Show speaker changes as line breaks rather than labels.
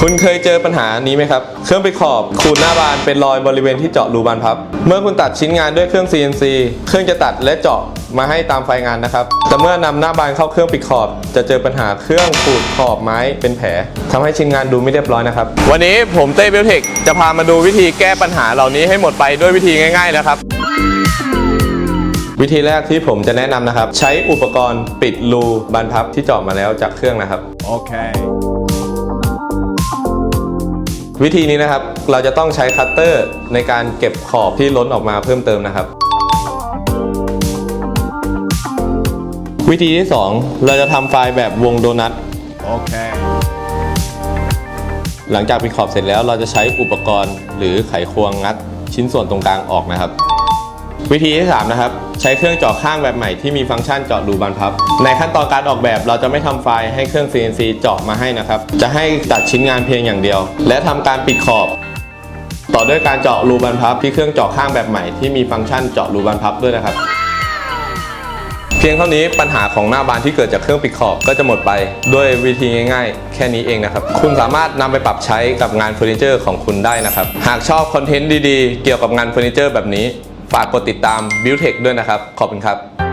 คุณเคยเจอปัญหานี้ไหมครับ เครื่องปิดขอบขูดหน้าบานเป็นรอยบริเวณที่เจาะรูบานพับ เมื่อคุณตัดชิ้นงานด้วยเครื่อง CNC เครื่องจะตัดและเจาะมาให้ตามไฟงานนะครับ แต่เมื่อนำหน้าบานเข้าเครื่องปิดขอบ จะเจอปัญหาเครื่องขูดขอบไม้เป็นแผลทำให้ชิ้นงานดูไม่เรียบร้อยนะครับ วันนี้ผมเต้เบลเทคจะพามาดูวิธีแก้ปัญหาเหล่านี้ให้หมดไปด้วยวิธีง่ายๆนะครับวิธีแรกที่ผมจะแนะนำนะครับ ใช้อุปกรณ์ปิดรูบานพับที่เจาะมาแล้วจากเครื่องนะครับ
Okay.
วิธีนี้นะครับเราจะต้องใช้คัตเตอร์ในการเก็บขอบที่ล้นออกมาเพิ่มเติมนะครับ วิธีที่ 2 เราจะทำไฟล์แบบวงโดนัท
Okay.
หลังจากปิดขอบเสร็จแล้วเราจะใช้อุปกรณ์หรือไขควงงัดชิ้นส่วนตรงกลางออกนะครับ วิธีที่ 3 นะครับ ใช้เครื่องเจาะข้างแบบใหม่ที่มีฟังก์ชันเจาะรูบานพับ ในขั้นตอนการออกแบบเราจะไม่ทำไฟล์ให้เครื่อง CNC เจาะมาให้นะครับ จะให้ตัดชิ้นงานเพียงอย่างเดียว และทำการปิดขอบ ต่อด้วยการเจาะรูบานพับ ที่เครื่องเจาะข้างแบบใหม่ที่มีฟังก์ชันเจาะรูบานพับด้วยนะครับ เพียงเท่านี้ปัญหาของหน้าบานที่เกิดจากเครื่องปิดขอบก็จะหมดไปด้วยวิธีง่าย ๆ แค่นี้เองนะครับ คุณสามารถนำไปปรับใช้กับงานเฟอร์นิเจอร์ของคุณได้นะครับ หากชอบคอนเทนต์ดีๆ เกี่ยวกับงานเฟอร์นิเจอร์แบบนี้ ฝากกดติดตาม Build t e c h ด้วยนะครับ ขอบคุณครับ